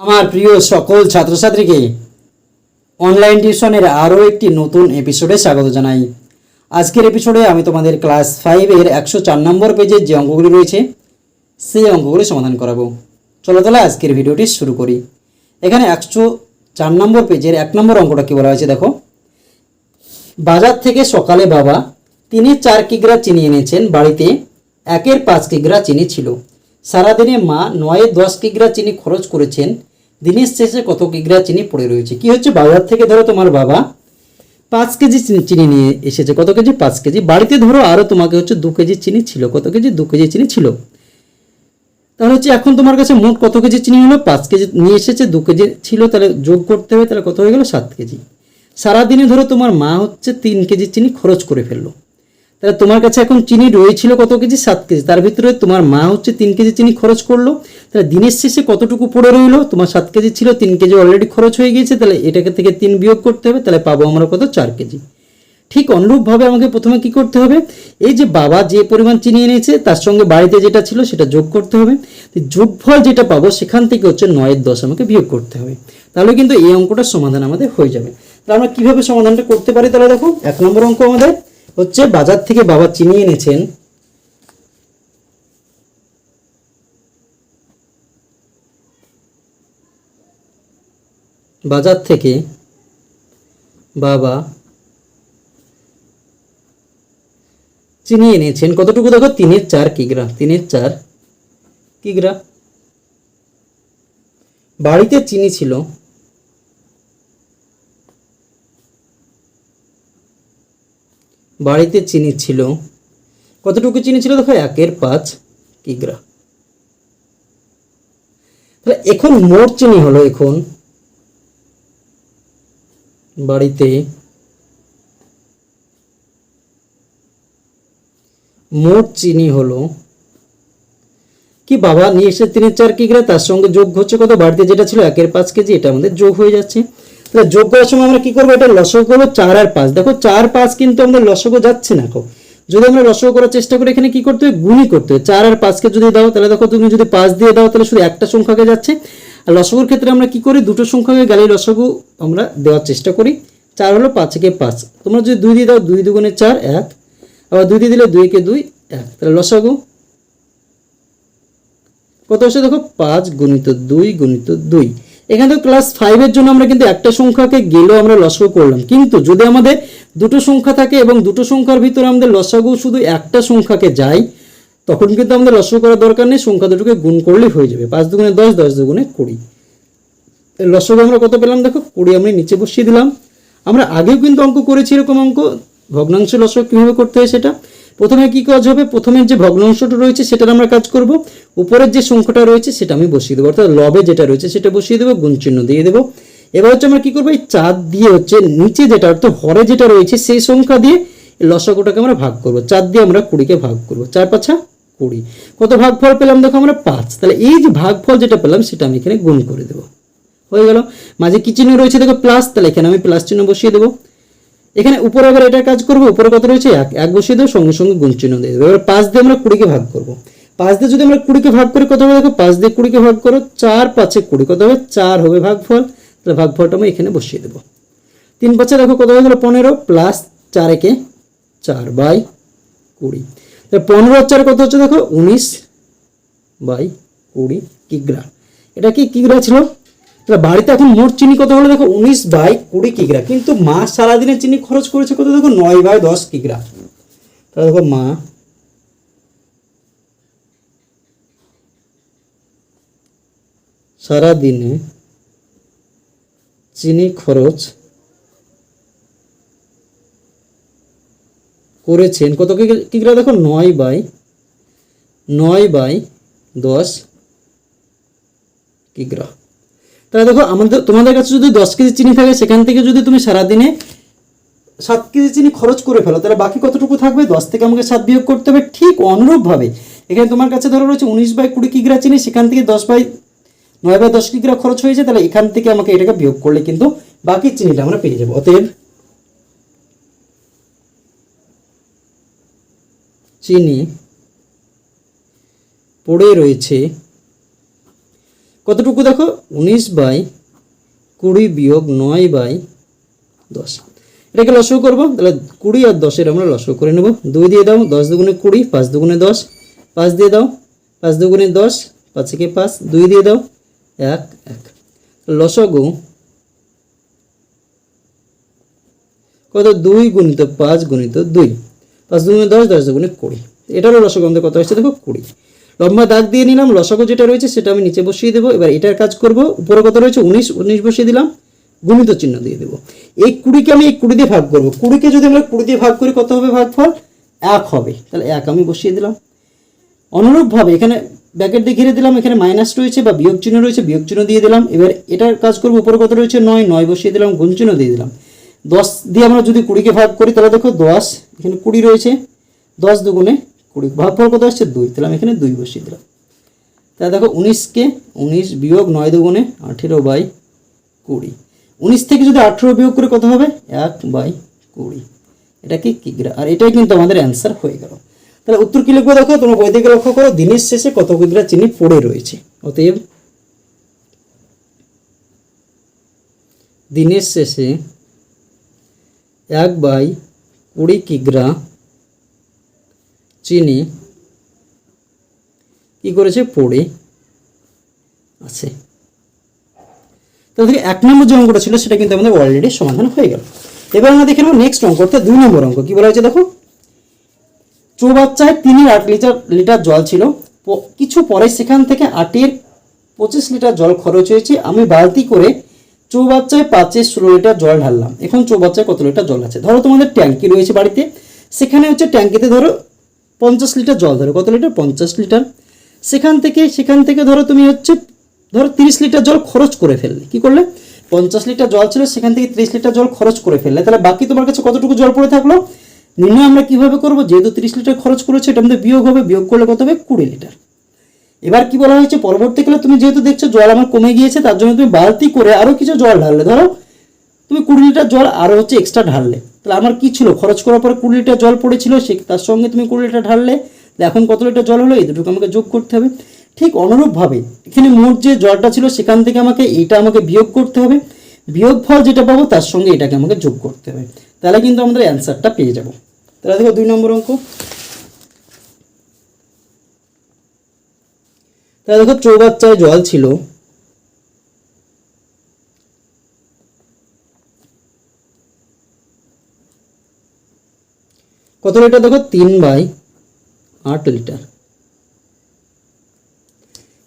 আমার প্রিয় সকল ছাত্রছাত্রীকে অনলাইন টিউশনের আরও একটি নতুন এপিসোডে স্বাগত জানাই। আজকের এপিসোডে আমি তোমাদের ক্লাস ফাইভের একশো চার নম্বর পেজের যে অঙ্কগুলি রয়েছে, সেই অঙ্কগুলি সমাধান করাবো। চলো তাহলে আজকের ভিডিওটি শুরু করি। এখানে একশো চার নম্বর পেজের এক নম্বর অঙ্কটা কী বলা হয়েছে দেখো। বাজার থেকে সকালে বাবা তিনি চার কিগ্রা চিনি এনেছেন বাড়িতে, একের পাঁচ কিগ্রা চিনি ছিল। সারাদিনে মা নয়ে দশ কিগ্রা চিনি খরচ করেছেন দিনের শেষে কত কিগ্রা চিনি পড়ে রয়েছে? কি হচ্ছে বাজার থেকে? ধরো তোমার বাবা পাঁচ কেজি চিনি- নিয়ে এসেছে। কত কেজি? পাঁচ কেজি। বাড়িতে ধরো আরও তোমাকে হচ্ছে দু কেজি চিনি ছিল। কত কেজি? দু কেজি চিনি ছিল। তাহলে হচ্ছে এখন তোমার কাছে মোট কত কেজি চিনি হলো? পাঁচ কেজি নিয়ে এসেছে, দু কেজি ছিল, তাহলে যোগ করতে হবে, তাহলে কত হয়ে গেলো? সাত কেজি। সারাদিনে ধরো তোমার মা হচ্ছে তিন কেজি চিনি খরচ করে ফেলল। তাহলে তোমার কাছে এখন চিনি রয়েছিল কত কেজি? সাত কেজি। তার ভিতরে তোমার মা হচ্ছে তিন কেজি চিনি খরচ করল। তাহলে দিনের শেষে কতটুকু পড়ে রইল? তোমার সাত কেজি ছিল, তিন কেজি অলরেডি খরচ হয়ে গিয়েছে। তাহলে এটাকে থেকে তিন বিয়োগ করতে হবে, তাহলে পাবো আমরা কত? চার কেজি। ঠিক অনুরূপভাবে আমাকে প্রথমে কি করতে হবে? এই যে বাবা যে পরিমাণ চিনি এনেছে, তার সঙ্গে বাড়িতে যেটা ছিল সেটা যোগ করতে হবে। যোগফল যেটা পাবো সেখান থেকে হচ্ছে নয়ের দশ আমাকে বিয়োগ করতে হবে। তাহলে কিন্তু এই অঙ্কটার সমাধান আমাদের হয়ে যাবে। তাহলে আমরা কীভাবে সমাধানটা করতে পারি? তাহলে দেখো, এক নম্বর অঙ্ক আমাদের হচ্ছে বাজার থেকে বাবা চিনি এনেছেন। বাজার থেকে বাবা চিনি এনেছেন। কতটুকু দেখো? তিনের চার কিগ্রা, তিনের চার কিগ্রা। বাড়িতে চিনি ছিল। বাড়িতে চিনি ছিল। কতটুকু চিনি ছিল দেখো? একের পাঁচ কিগ্রা। তাহলে এখন মোট চিনি হলো এখন বাড়িতে মোট চিনি হলো কি বাবা নিয়ে এসে তিনের চার কিগ্রা, তার সঙ্গে যোগ হচ্ছে কত? বাড়িতে যেটা ছিল একের পাঁচ কেজি, এটা আমাদের যোগ হয়ে যাচ্ছে। তাহলে যোগ করার সময় আমরা কি করব? এটা লসক করব চার আর পাঁচ। দেখো, চার, পাঁচ কিন্তু আমাদের লসকও যাচ্ছে না, কো। যদি আমরা লসক করার চেষ্টা করি, এখানে কি করতে হবে? গুণই করতে হবে। চার আর পাঁচকে যদি দাও, তাহলে দেখো তুমি যদি পাঁচ দিয়ে দাও, তাহলে শুধু একটা সংখ্যাকে যাচ্ছে। আর লসগুর ক্ষেত্রে আমরা কি করি? দুটো সংখ্যাকে গেলে লসগু আমরা দেওয়ার চেষ্টা করি। চার হলো পাঁচকে পাঁচ। তোমরা যদি দুই দিয়ে দাও, দুই দুগুণে চার, এক। আবার দুই দিয়ে দিলে দুইকে দুই, এক। তাহলে লসাগু কত আসে দেখো? পাঁচ গুণিত দুই গুণিত দুই। এখানে তো ক্লাস ফাইভের জন্য আমরা কিন্তু একটা সংখ্যাকে গেলেও আমরা লসাগু করলাম। কিন্তু যদি আমাদের দুটো সংখ্যা থাকে এবং দুটো সংখ্যার ভিতরে আমাদের লসাগু শুধু একটা সংখ্যাকে যায়, তখন কিন্তু আমাদের লসাগু করার দরকার নেই, সংখ্যা দুটোকে গুণ করলেই হয়ে যাবে। পাঁচ দুগুণে দশ দশ দুগুণে কুড়ি। লসাগু আমরা কত পেলাম দেখো? কুড়ি আমি নিচে বসিয়ে দিলাম। আমরা আগেও কিন্তু অঙ্ক করেছি এরকম অঙ্ক। ভগ্নাংশ লসক কীভাবে করতে হয় সেটা? প্রথমে কি কাজ হবে? প্রথমে যে ভগ্নাংশটা রয়েছে সেটার আমরা কাজ করব। উপরের যে সংখ্যাটা রয়েছে সেটা আমি বসিয়ে দেবো। অর্থাৎ লবে যেটা রয়েছে সেটা বসিয়ে দেবো, গুণ চিহ্ন দিয়ে দেবো। এবার হচ্ছে আমরা কি করব? এই চার দিয়ে হচ্ছে নিচে যেটা, অর্থাৎ হরে যেটা রয়েছে সেই সংখ্যা দিয়ে এই লসাগুটাকে আমরা ভাগ করব। চার দিয়ে আমরা কুড়িকে ভাগ করব। চার পাঁচা কুড়ি। কত ভাগফল পেলাম? দেখো আমরা পাঁচ। তাহলে এই যে ভাগফল যেটা পেলাম সেটা আমি এখানে গুণ করে দেবো। হয়ে গেল। মাঝে কি চিহ্ন রয়েছে? দেখো প্লাস, তাহলে এখানে আমি প্লাস চিহ্ন বসিয়ে দেবো। এখানে উপরে আবার এটার কাজ করব, উপরে কত রয়েছে? এক এক বসিয়ে দেবো সঙ্গে সঙ্গে গুণ চিহ্ন দিয়ে দেবো। এবার পাঁচ দিয়ে আমরা কুড়িকে ভাগ করব। পাঁচ দিয়ে যদি আমরা কুড়িকে ভাগ করি কত হবে দেখো পাঁচ দিয়ে কুড়িকে ভাগ করো, চার পাঁচে কুড়ি, কত হবে? চার হবে ভাগফল। তাহলে ভাগফলটা আমি এখানে বসিয়ে দেবো। তিন পাঁচে দেখো কত হয়ে গেলো? পনেরো প্লাস চার একে চার বাই কুড়ি। তাহলে পনেরো চার কত হচ্ছে? দেখো উনিশ বাই কুড়ি কিগ্রা। এটা কি কিগ্রা ছিল? তাহলে বাড়িতে এখন মোট চিনি কত হলো? দেখো, উনিশ বাই কুড়ি কিগ্রা। কিন্তু মা সারাদিনে চিনি খরচ করেছে কত? দেখো, নয় বাই দশ কিগ্রা। তাহলে দেখো, মা সারাদিনে চিনি খরচ করেছেন কত কিগ্রা? দেখো, নয় বাই নয় বাই দশ কিগ্রা। তাহলে দেখো, আমাদের তোমাদের কাছে যদি দশ কেজি চিনি থাকে, সেখান থেকে যদি তুমি সারাদিনে সাত কেজি চিনি খরচ করে ফেলো, তাহলে বাকি কতটুকু থাকবে? দশ থেকে আমাকে সাত বিয়োগ করতে হবে ঠিক অনুরূপভাবে। এখানে তোমার কাছে ধরো রয়েছে উনিশ বাই কুড়ি কিগ্রা চিনি, সেখান থেকে দশ বাই নয় বাই দশ কিগ্রা খরচ হয়েছে তাহলে এখান থেকে আমাকে এটাকে বিয়োগ করলে কিন্তু বাকি চিনিটা আমরা পেয়ে যাব। অতএব চিনি পড়ে রয়েছে কতটুকু দেখো? উনিশ বাই কুড়ি বিয়োগ নয় বাই দশ। এটাকে লসও করব, তাহলে কুড়ি আর দশের আমরা লসও করে নেব। দুই দিয়ে দাও, দশ দুগুণে কুড়ি, পাঁচ দুগুণে দশ, পাঁচ দিয়ে দাও, পাঁচ দুগুণে দশ, পাঁচ থেকে পাঁচ, দুই দিয়ে দাও, এক এক। লসগু কত? দুই গুণিত পাঁচ গুণিত দুই, পাঁচ দুগুণে দশ দশ দুগুণে কুড়ি। এটারও লসগু আমাদের কত হচ্ছে দেখো? কুড়ি। লম্বা দাগ দিয়ে নিলাম, লসগু যেটা রয়েছে সেটা আমি নিচে বসিয়ে দেবো। এবার এটার কাজ করব। উপরে কত রয়েছে? উনিশ উনিশ বসিয়ে দিলাম। গুণিত চিহ্ন দিয়ে দেবো। এই কুড়িকে আমি এই কুড়ি দিয়ে ভাগ করব। কুড়িকে যদি আমরা কুড়ি দিয়ে ভাগ করি, কত হবে ভাগফল? এক হবে। তাহলে এক আমি বসিয়ে দিলাম। অনুরূপভাবে এখানে ব্যাকেট দিয়ে ঘিরে দিলাম। এখানে মাইনাস রয়েছে বা বিয়োগ চিহ্ন রয়েছে, বিয়োগ চিহ্ন দিয়ে দিলাম। এবার এটার কাজ করব। উপরে কত রয়েছে? নয় নয় বসিয়ে দিলাম, গুণ চিহ্ন দিয়ে দিলাম। দশ দিয়ে আমরা যদি কুড়িকে ভাগ করি, তাহলে দেখো দশ, এখানে কুড়ি রয়েছে। দশ দুগুণে কুড়ি ভাগফল কত আসছে? দুই। তাহলে আমি এখানে দুই বসিয়ে দিলাম। তাহলে দেখো উনিশকে উনিশ বিয়োগ নয় দুগুণে আঠেরো বাই কুড়ি। উনিশ থেকে যদি আঠেরো বিয়োগ করে কত হবে? এক বাই কুড়ি। এটা কি কিগ্রা? আর এটাই কিন্তু আমাদের অ্যান্সার হয়ে গেল। তাহলে উত্তর কি লিখব দেখো? তোমরা বই থেকে লক্ষ্য করো, দিনের শেষে কত কিগ্রা চিনি পড়ে রয়েছে। অতএব দিনের শেষে এক বাই কুড়ি কিগ্রা চিনি। কি করেছে? পড়ে। আছে। তো থেকে এক নম্বর যে অঙ্কটা ছিল, সেটা কিন্তু আমাদের অলরেডি সমাধান হয়ে গেল। এবার আমরা দেখে নেব নেক্সট অঙ্ক, অর্থাৎ দুই নম্বর অঙ্ক। কি বলা হয়েছে, দেখো? চৌবাচ্চায় তিনের আট লিটার লিটার জল ছিল। কিছু পরে সেখান থেকে আটের পঁচিশ লিটার জল খরচ হয়েছে। আমি বালতি করে চৌবাচ্চায় পাঁচে ষোলো লিটার জল ঢাললাম। এখন চৌবাচ্চায় কত লিটার জল আছে? ধরো তোমাদের ট্যাঙ্কি রয়েছে বাড়িতে। সেখানে হচ্ছে ট্যাঙ্কিতে ধরো পঞ্চাশ লিটার জল ধরো, কত লিটার? পঞ্চাশ লিটার। সেখান থেকে সেখান থেকে ধরো তুমি হচ্ছে, ধরো তিরিশ লিটার জল খরচ করে ফেললে। কি করলে? পঞ্চাশ লিটার জল ছিল, সেখান থেকে তিরিশ লিটার জল খরচ করে ফেললে। তাহলে বাকি তোমার কাছে কতটুকু জল পড়ে থাকল? নির্ণয় আমরা কীভাবে করব? যেহেতু তিরিশ লিটার খরচ করেছে, এটা আমাদের বিয়োগ হবে, বিয়োগ করলে কত হবে? কুড়ি লিটার। এবার কি বলা হয়েছে? পরবর্তীকালে তুমি যেহেতু দেখছ জল আমার কমে গিয়েছে, তার জন্য তুমি বালতি করে আরও কিছু জল ঢাললে। ধরো, তুমি কুড়ি লিটার জল আরও হচ্ছে এক্সট্রা ঢাললে। তাহলে আমার কি ছিল? খরচ করার পরে কুড়ি লিটার জল পড়েছিল, সে তার সঙ্গে তুমি কুড়ি লিটার ঢাললে এখন কত লিটার জল হলো? এই দুটোকে আমাকে যোগ করতে হবে। ঠিক অনুরূপভাবে এখানে মোট যে জলটা ছিল, সেখান থেকে আমাকে এইটা আমাকে বিয়োগ করতে হবে। বিয়োগ ফল যেটা পাবো, তার সঙ্গে এটাকে আমাকে যোগ করতে হবে। তাহলে কিন্তু আমাদের অ্যান্সারটা পেয়ে যাব। তাহলে দেখো দুই নম্বর অঙ্ক। তাহলে দেখো চৌবাচ্চায় জল ছিল। কত লিটার দেখো? তিন বাই আট লিটার।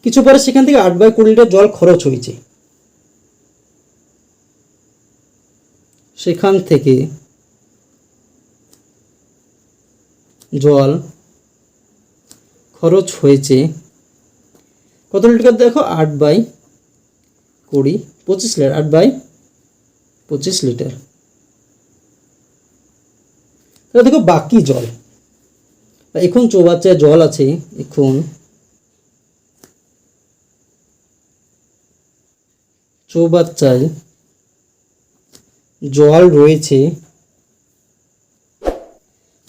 কিছু পরে সেখান থেকে আট বাই কুড়ি লিটার জল খরচ হয়েছে। সেখান থেকে জল খরচ হয়েছে কত লিটার দেখো? আট বাই কুড়ি, পঁচিশ লিটার, আট বাই পঁচিশ লিটার। তাহলে দেখো বাকি জল। এখন চৌবাচ্চায় জল আছে, এখন চৌবাচ্চায় জল রয়েছে।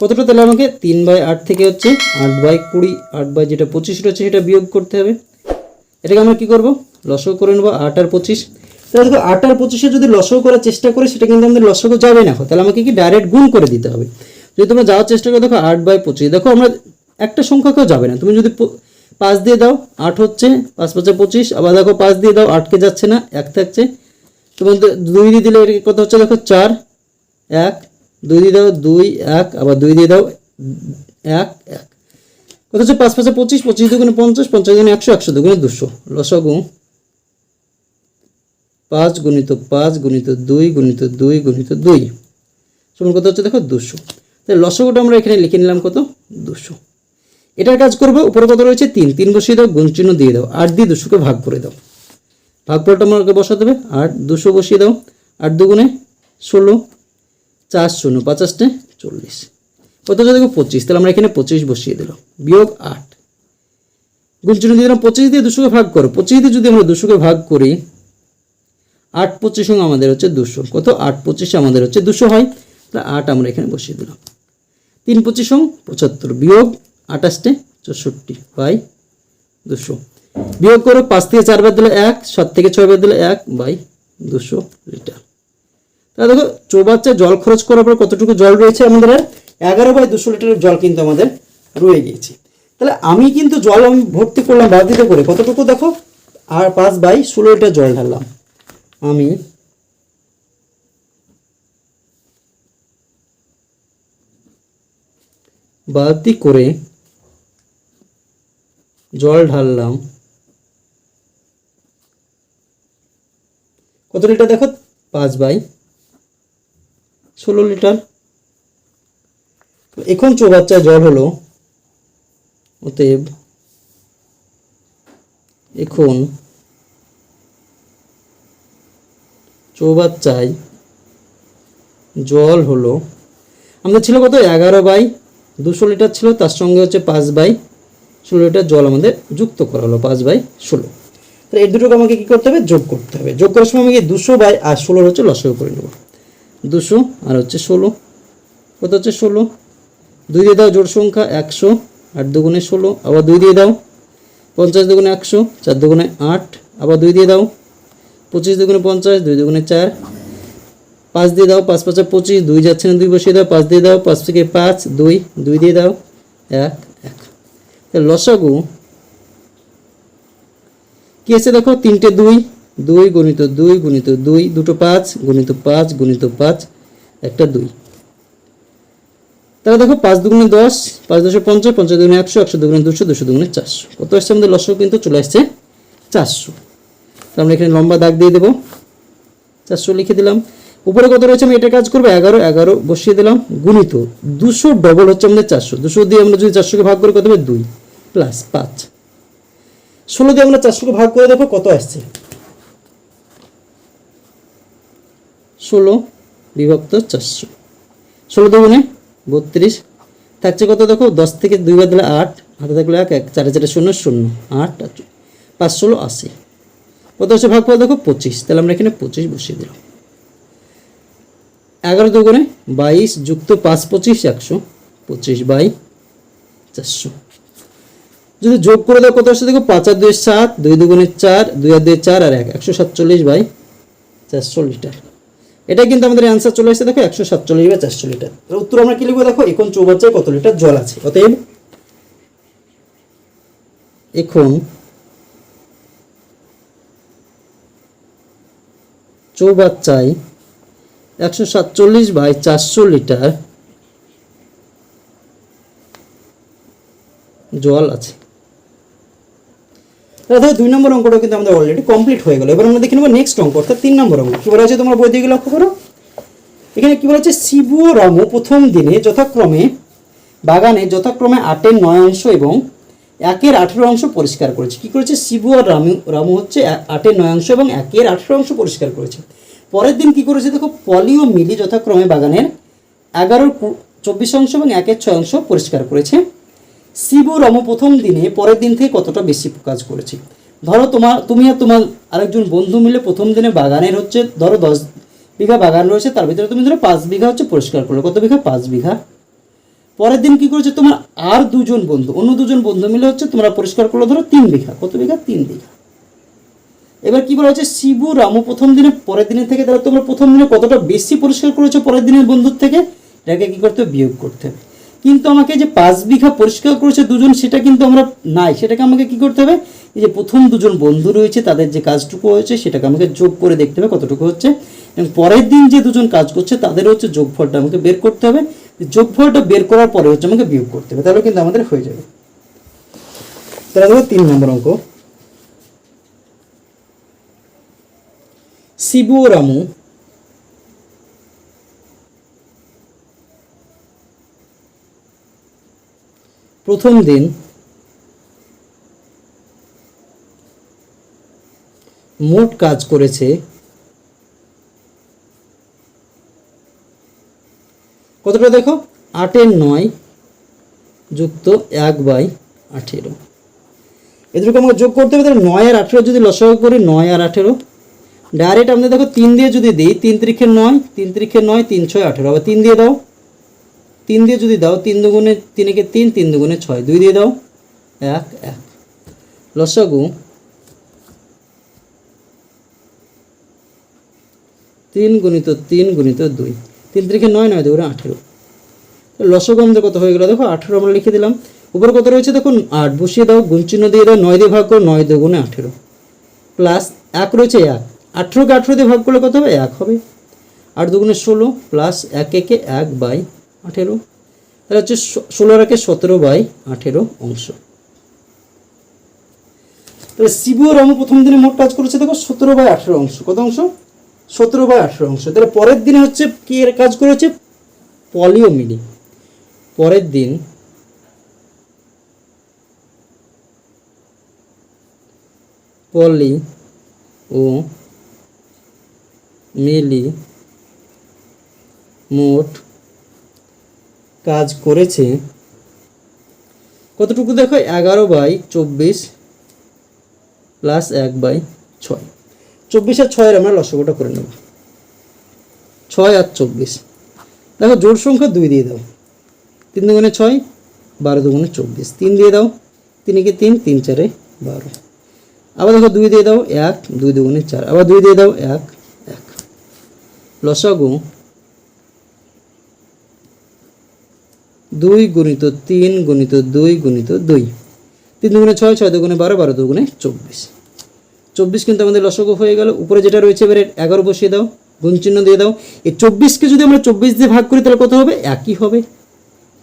কতটা তাহলে আমাকে? তিন বাই আট থেকে হচ্ছে আট বাই কুড়ি, আট বাই যেটা পঁচিশ রয়েছে সেটা বিয়োগ করতে হবে। এটাকে আমরা কি করব? লসও করে নেব, আট আর পঁচিশ। তাহলে দেখো আট আর পঁচিশে যদি লসও করার চেষ্টা করি, সেটা কিন্তু আমাদের লসও যাবে না। তাহলে আমাকে কি ডাইরেক্ট গুণ করে দিতে হবে? যদি তোমরা যাওয়ার চেষ্টা করো, দেখো আট বাই পঁচিশ, দেখো আমরা একটা সংখ্যাকেও যাবে না। তুমি যদি পাঁচ দিয়ে দাও, আট হচ্ছে, পাঁচ পাঁচে পঁচিশ, আবার দেখো পাঁচ দিয়ে দাও, আটকে যাচ্ছে না, এক থাকছে। তোমার দুই দিয়ে দিলে কত হচ্ছে? দেখো চার, এক, দুই দিয়ে দাও, দুই, এক, আবার দুই দিয়ে দাও, এক এক। কত হচ্ছে? পাঁচ পাঁচে পঁচিশ পঁচিশ দুগুণে পঞ্চাশ পঞ্চাশ দুগুণে একশো একশো দুগুণে দুশো। লসগু পাঁচ গুণিত পাঁচ গুণিত দুই গুণিত দুই গুণিত দুই। সমান কত হচ্ছে দেখো, দুশো। তাহলে লসগুটা আমরা এখানে লিখে নিলাম কত? দুশো। এটার কাজ করব, উপরে কত রয়েছে? তিন। তিন বসিয়ে দাও, গুণ চিহ্ন দিয়ে দাও। আট দিয়ে দুশোকে ভাগ করে দাও। ভাগফলটা আমাকে বসাতে হবে। আট, দুশো বসিয়ে দাও। আট দুগুণে ষোলো, চার শূন্য পঞ্চাশটে চল্লিশ। কত হচ্ছে দেখো? পঁচিশ। তাহলে আমরা এখানে পঁচিশ বসিয়ে দিলাম। বিয়োগ আট। গুণ চিহ্ন দিয়ে দিলাম, পঁচিশ দিয়ে দুশোকে ভাগ করো। পঁচিশ দিয়ে যদি আমরা দুশোকে ভাগ করি আট পঁচিশ আমাদের হচ্ছে দুশো। কত? আট পঁচিশে আমাদের হচ্ছে দুশো হয়। তাহলে আট আমরা এখানে বসিয়ে দিলাম। তিন পঁচিশ পঁচাত্তর বিয়োগ আঠাশটে চৌষট্টি বাই দুশো। বিয়োগ করো, পাঁচ থেকে চার বাদ দিলে এক, সাত থেকে ছয় বাদ দিলে এক বাই দুশো লিটার। তাহলে দেখো, চৌবাচ্চা জল খরচ করার পর কতটুকু জল রয়েছে আমাদের? আর? এগারো বাই দুশো লিটারের জল কিন্তু আমাদের রয়ে গিয়েছে। তাহলে আমি কিন্তু জল আমি ভর্তি করলাম বালতিতে করে কতটুকু দেখো? আর পাঁচ বাই ষোলো লিটার জল ঢাললাম। আমি বালতি করে জল ঢাললাম। কত লিটার দেখো? পাঁচ বাই ষোলো লিটার। এখন চৌবাচ্চায় জল হলো। অতএব এখন চৌবাচ্চায় জল হলো। আমাদের ছিল কত? এগারো বাই দুশো লিটার ছিল, তার সঙ্গে হচ্ছে পাঁচ বাই ষোলো লিটার জল আমাদের যুক্ত করা হলো, পাঁচ বাই ষোলো। তাহলে এই দুটোকে আমাকে কী করতে হবে? যোগ করতে হবে। যোগ করার সময় আমাকে দুশো বাই আর ষোলোর হচ্ছে লসও করে নেব। দুশো আর হচ্ছে ষোলো। কত হচ্ছে ষোলো? দুই দিয়ে দাও জোড় সংখ্যা একশো, আট দুগুণে ষোলো, আবার দুই দিয়ে দাও পঞ্চাশ দুগুণে একশো, চার দুগুণে আট, আবার দুই দিয়ে দাও পঁচিশ দুগুণে পঞ্চাশ, দুই দুগুণে চার। পাঁচ দিয়ে দাও, পাঁচ পাঁচে পঁচিশ, দুই যাচ্ছে না, দুই বসিয়ে দাও, পাঁচ দিয়ে দাও, পাঁচ থেকে পাঁচ, দুই দুই দিয়ে দাও, এক এক। লসাগু কি আছে দেখো? তিনটে দুই দুই গুণিত দুই গুণিত দুই, দুটো পাঁচ, গুণিত পাঁচ গুণিত পাঁচ, একটা দুই। তাহলে দেখো পাঁচ দুগুণে দশ, পাঁচ দশে পঞ্চাশ পঞ্চাশ দুগুণে একশো একশো দুগুণে দুশো দুশো দুগুণে চারশো। কত আসছে আমাদের লসও কিন্তু চলে আসছে চারশো। তো আমরা এখানে লম্বা দাগ দিয়ে দেবো। চারশো লিখে দিলাম। উপরে কত রয়েছে আমি এটা কাজ করব? এগারো এগারো, বসিয়ে দিলাম। গুণিত দুশো ডবল হচ্ছে আমাদের চারশো। দুশো দিয়ে আমরা যদি চারশোকে ভাগ করে কত হবে? দুই প্লাস পাঁচ। ষোলো দিয়ে আমরা চারশোকে ভাগ করে দেখো কত আসছে। ষোলো বিভক্ত চারশো। ষোলো দুগুণে বত্রিশ। থাকছে কত দেখো? দশ থেকে দুই বাদ দিলে আট। হাতে থাকলে এক এক। চারে চারে শূন্য শূন্য। আট। পাঁচ, ষোলো, আশি। কত হচ্ছে ভাগ করে দেখো পঁচিশ। তাহলে আমরা এখানে পঁচিশ বসিয়ে দিলাম। এগারো দুগুণে বাইশ যুক্ত পাঁচ পঁচিশ একশো পঁচিশ বাই চারশো। যদি যোগ করে দাও কত আসছে দেখো? পাঁচ আর দুই সাত, দুই দুগুণে চার, দুই আর দুই চার আর এক, একশো সাতচল্লিশ বাই চারশো লিটার। এটা কিন্তু আমাদের অ্যান্সার চলে এসেছে দেখো একশো সাতচল্লিশ বা চারশো লিটার। এর উত্তর আমরা কি লিখব? দেখো, এখন চৌবাচ্চায় কত লিটার জল আছে? অতএব, এখন চৌবাচ্চায় একশো সাতচল্লিশ বাই চারশো লিটার জল আছে। তাহলে দেখো দুই নম্বর অঙ্কটা কিন্তু আমাদের অলরেডি কমপ্লিট হয়ে গেল। এবার আমরা দেখে নেব নেক্সট অঙ্ক, অর্থাৎ তিন নম্বর অঙ্ক। কি বলা আছে তোমরা বই দিকে লক্ষ্য করো? এখানে কি বলা আছে শিবু রামু প্রথম দিনে যথাক্রমে, বাগানে যথাক্রমে আটের নয় অংশ এবং একের আঠেরো অংশ পরিষ্কার করেছে। কি করেছে? শিবু আর রামু রামু হচ্ছে আটের নয় অংশ এবং একের আঠেরো অংশ পরিষ্কার করেছে। পরের দিন কি করেছে? দেখো, পলি ও মিলি যথাক্রমে বাগানের এগারোর চব্বিশ অংশ এবং একের ছয় অংশ পরিষ্কার করেছে। শিবু, রম প্রথম দিনে পরের দিন থেকে কতটা বেশি কাজ করেছে? ধরো তোমার তুমি আর তোমার আরেকজন বন্ধু মিলে প্রথম দিনে বাগানের হচ্ছে, ধরো দশ বিঘা বাগান রয়েছে, তার ভিতরে তুমি ধরো পাঁচ বিঘা হচ্ছে পরিষ্কার করল। কত বিঘা? পাঁচ বিঘা। পরের দিন কি করেছে? তোমার আর দুজন বন্ধু, অন্য দুজন বন্ধু মিলে হচ্ছে তোমরা পরিষ্কার করল ধরো তিন বিঘা। কত বিঘা? তিন বিঘা। এবার কি বলা হচ্ছে শিবু রামু প্রথম দিনে, পরের দিনের থেকে তাহলে তোমরা প্রথম দিনে কতটা বেশি পরিষ্কার করেছ পরের দিনের বন্ধুর থেকে? এটাকে কি করতে হবে? বিয়োগ করতে হবে। কিন্তু আমাকে যে পাঁচ বিঘা পরিষ্কার করেছে দুজন, সেটা কিন্তু আমরা নাই। সেটাকে আমাকে কি করতে হবে? এই যে প্রথম দুজন বন্ধু রয়েছে, তাদের যে কাজটুকু হয়েছে, সেটাকে আমাকে যোগ করে দেখতে হবে কতটুকু হচ্ছে। এবং পরের দিন যে দুজন কাজ করছে তাদের হচ্ছে যোগফলটা আমাকে বের করতে হবে। যোগফলটা বের করার পরে হচ্ছে আমাকে বিয়োগ করতে হবে, তাহলে কিন্তু আমাদের হয়ে যাবে। তাহলে তিন নম্বর অঙ্ক। শিবু ও রামু প্রথম দিন মোট কাজ করেছে কতটা দেখো? আটের নয় যুক্ত এক বাই আঠেরো। এদেরকে আমাকে যোগ করতে হবে, তাহলে নয় আর আঠেরো যদি লসাগু করি, নয় আর আঠেরো। ডাইরেক্ট আমাদের দেখো তিন দিয়ে যদি দিই, তিন তিরিখে নয়, তিন তিরিখে নয়, তিন ছয়, আঠেরো। আবার তিন দিয়ে দাও। তিন দিয়ে যদি দাও, তিন দুগুণে তিনেকে তিন তিন দুগুণে ছয়। দুই দিয়ে দাও। এক এক। লসাগু তিন গুণিত তিন গুণিত দুই। তিন তিরিখে নয় নয় দুগুণে আঠেরো। লসগু আমাদের কত হয়ে গেল? দেখো, আঠেরো আমরা লিখে দিলাম। উপরে কত রয়েছে? দেখুন, আট, বসিয়ে দাও, গুণ চিহ্ন দিয়ে দাও, নয় দিয়ে ভাগ করো, নয় দুগুণে আঠেরো। প্লাস এক রয়েছে, এক। আঠেরোকে আঠেরো দিয়ে ভাগ করলে কত হবে? এক হবে। আট দুগুণে ষোলো, প্লাস এক একে এক বাই আঠেরো। তাহলে হচ্ছে ষোলো একে সতেরো বাই আঠেরো অংশ। তাহলে শিবু রামু প্রথম দিনে মোট কাজ করেছে, দেখো, সতেরো বাই আঠেরো অংশ। কত অংশ? সতেরো বাই আঠেরো অংশ। তাহলে পরের দিনে হচ্ছে কি এর কাজ করেছে? পলিও মিলি পরের দিন পলি ও মিলি মোট কাজ করেছে কতটুকু দেখো? এগারো বাই চব্বিশ প্লাস এক বাই ছয়। চব্বিশ আর ছয়ের আমরা লসগোটা করে নেব। ছয় আর চব্বিশ। দেখো জোড় সংখ্যা দুই দিয়ে দাও। তিন দুগুণে ছয়, বারো দুগুণে চব্বিশ। তিন দিয়ে দাও। তিনকে তিন তিন চারে বারো। আবার দেখো দুই দিয়ে দাও, এক, দুই দুগুণে চার। আবার দুই দিয়ে দাও, এক এক। লসাগু দুই গুণিত তিন গুণিত দুই গুণিত দুই। তিন দুগুণে ছয় ছয় দুগুণে বারো বারো দুগুণে চব্বিশ। চব্বিশ কিন্তু আমাদের লসগু হয়ে গেল। উপরে যেটা রয়েছে এবারে এগারো বসিয়ে দাও, গুণ চিহ্ন দিয়ে দাও। এই চব্বিশকে যদি আমরা চব্বিশ দিয়ে ভাগ করি, তাহলে কত হবে? একই হবে।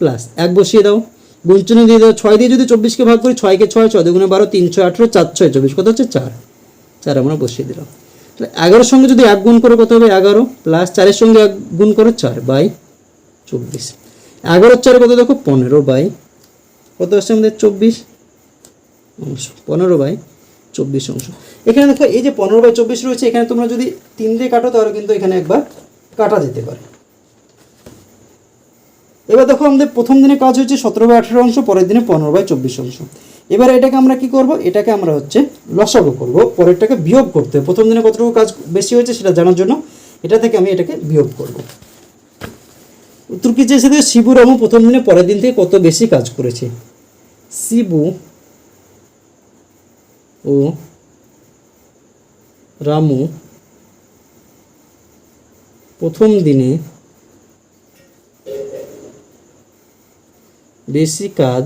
প্লাস এক বসিয়ে দাও। গুণ চিহ্ন দিয়ে দাও। ছয় দিয়ে যদি চব্বিশকে ভাগ করি, ছয়কে ছয় ছয় দুগুণে বারো, তিন, ছয়, আঠেরো, চার, ছয়, চব্বিশ। কত হচ্ছে? চার। চার আমরা বসিয়ে দিলাম। তাহলে এগারোর সঙ্গে যদি এক গুণ করো, কত হবে? এগারো। প্লাস চারের সঙ্গে এক গুণ করো, চার বাই চব্বিশ। এগারোর চারে কত দেখো? পনেরো বাই। কত আসছে আমাদের? চব্বিশ। পনেরো বাই চব্বিশ অংশ। এখানে দেখো, এই যে পনেরো বাই চব্বিশ রয়েছে, এখানে তোমরা যদি তিন দিয়ে কাটো, তাহলে কিন্তু এখানে একবার কাটা যেতে পারে। এবার দেখো, আমাদের প্রথম দিনে কাজ হচ্ছে সতেরো বাই আঠেরো অংশ, পরের দিনে পনেরো বাই চব্বিশ অংশ। এবার এটাকে আমরা কি করব? এটাকে আমরা হচ্ছে লসাগু করব। পরেরটাকে বিয়োগ করতে। প্রথম দিনে কতটুকু কাজ বেশি হয়েছে সেটা জানার জন্য এটা থেকে আমি এটাকে বিয়োগ করব। উত্তর কি চেয়েছে শিবু রামু প্রথম দিনে পরের দিন থেকে কত বেশি কাজ করেছে? শিবু ও রামু প্রথম দিনে বেশি কাজ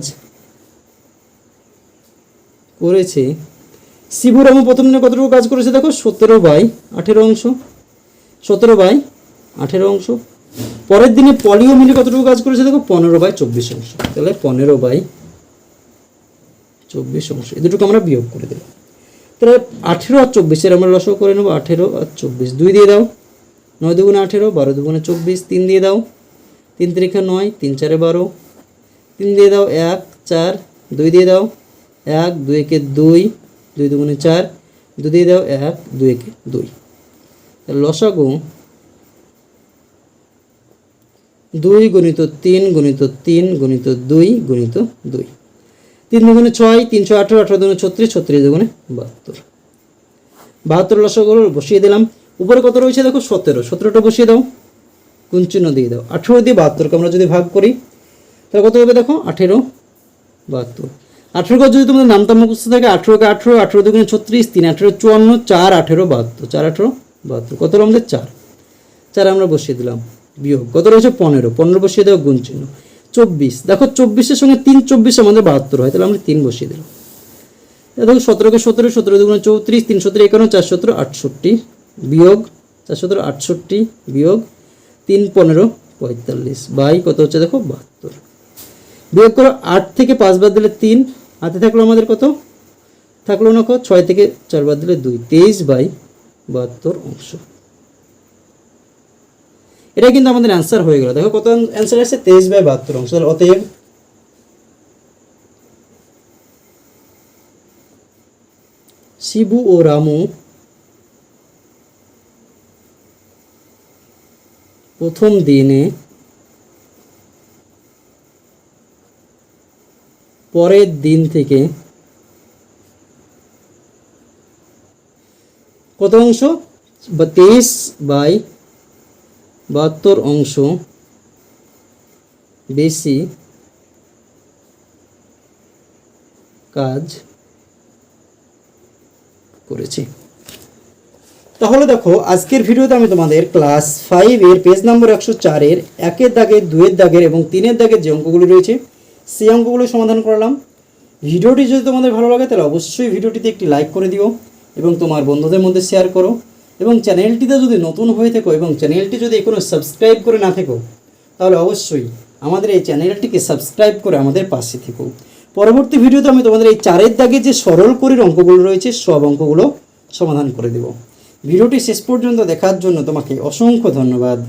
করেছে। শিবু রামু প্রথম দিনে কতটুকু কাজ করেছে দেখো? সতেরো বাই আঠেরো অংশ। সতেরো বাই আঠেরো অংশ। পরের দিনে পলিও মিলে কতটুকু কাজ করেছে দেখো? পনেরো বাই চব্বিশ অংশ। তাহলে পনেরো বাই চব্বিশ অংশ। এই দুটোকে আমরা বিয়োগ করে দিলাম তাহলে আঠেরো আর চব্বিশের আমরা লসও করে নেব। আঠেরো আর চব্বিশ দুই দিয়ে দাও। নয় দুগুণে আঠেরো, বারো দুগুণে চব্বিশ, তিন দিয়ে দাও। তিন তিরিখে নয়, তিন চারে বারো। তিন দিয়ে দাও এক, চার, দুই দিয়ে দাও। এক, দুই একে দুই দুই দুগুণে চার, দুই দিয়ে দাও এক, দুই একে দুই। লসাগু দুই গুণিত তিন গুণিত তিন গুণিত দুই গুণিত দুই। তিন দুগুণে ছয় তিনশো আঠেরো আঠেরো দুগুণে ছত্রিশ ছত্রিশ দুগুণে বাহাত্তর। বাহাত্তর লসগুলো বসিয়ে দিলাম। উপরে কত রয়েছে দেখো? সতেরো। সতেরোটা বসিয়ে দাও। গুণ দিয়ে দাও। আঠেরো দিয়ে বাহাত্তরকে আমরা যদি ভাগ করি, তাহলে কত হবে দেখো? আঠেরো, বাহাত্তর। আঠেরোকে যদি তোমাদের নামটা মুখস্থ থাকে, আঠেরোকে আঠেরো আঠেরো দুগুণে ছত্রিশ, তিন আঠেরো চুয়ান্ন, চার আঠেরো, বাহাত্তর। চার আঠেরো, বাহাত্তর। কত আমাদের? চার। চার আমরা বসিয়ে দিলাম। বিয়োগ। কত রয়েছে? পনেরো। পনেরো বসিয়ে দেওয়া গুণ চিহ্ন। চব্বিশ। দেখো চব্বিশের সঙ্গে তিন চব্বিশ আমাদের বাহাত্তর হয়, তাহলে আমরা তিন বসিয়ে দিলাম। দেখো সতেরোকে সতেরো সতেরো দুগুণে চৌত্রিশ, তিন সতেরো একান্ন, চার সতেরো আটষট্টি বিয়োগ, চার সতেরো আটষট্টি বিয়োগ তিন পনেরো পঁয়তাল্লিশ। বাই কত হচ্ছে দেখো বাহাত্তর। বিয়োগ করো আট থেকে পাঁচ বাদ দিলে তিন, হাতে থাকল আমাদের কত? থাকল না কত? ছয় থেকে চার বাদ দিলে দুই। তেইশ বাই বাহাত্তর অংশ। এটা কিন্তু আমাদের অ্যান্সার হয়ে গেল। দেখো কত অ্যান্সার আসছে? তেইশ বাই বাহাত্তর অংশ। অতএব শিবু ও রামু প্রথম দিনে, পরের দিন থেকে কত অংশ? তেইশ বাই বাহাত্তর অংশ বেশি কাজ করেছি। তাহলে দেখো, আজকের ভিডিওতে আমি তোমাদের ক্লাস ফাইভ এর পেজ নম্বর একশো চারের একের দাগের দুয়ের দাগের এবং তিনের দাগের যে অঙ্কগুলি রয়েছে, সেই অঙ্কগুলো সমাধান করলাম। ভিডিওটি যদি তোমাদের ভালো লাগে, তাহলে অবশ্যই ভিডিওটিতে একটি লাইক করে দিও এবং তোমার বন্ধুদের মধ্যে শেয়ার করো। এবং চ্যানেলটিতে যদি নতুন হয়ে থেকো এবং চ্যানেলটি যদি এখনও সাবস্ক্রাইব করে না থেকো, তাহলে অবশ্যই আমাদের এই চ্যানেলটিকে সাবস্ক্রাইব করে আমাদের পাশে থেকো। পরবর্তী ভিডিওতে আমি তোমাদের এই চারের দাগে যে সরল করির অঙ্কগুলো রয়েছে, সব অঙ্কগুলো সমাধান করে দেব। ভিডিওটি শেষ পর্যন্ত দেখার জন্য তোমাকে অসংখ্য ধন্যবাদ।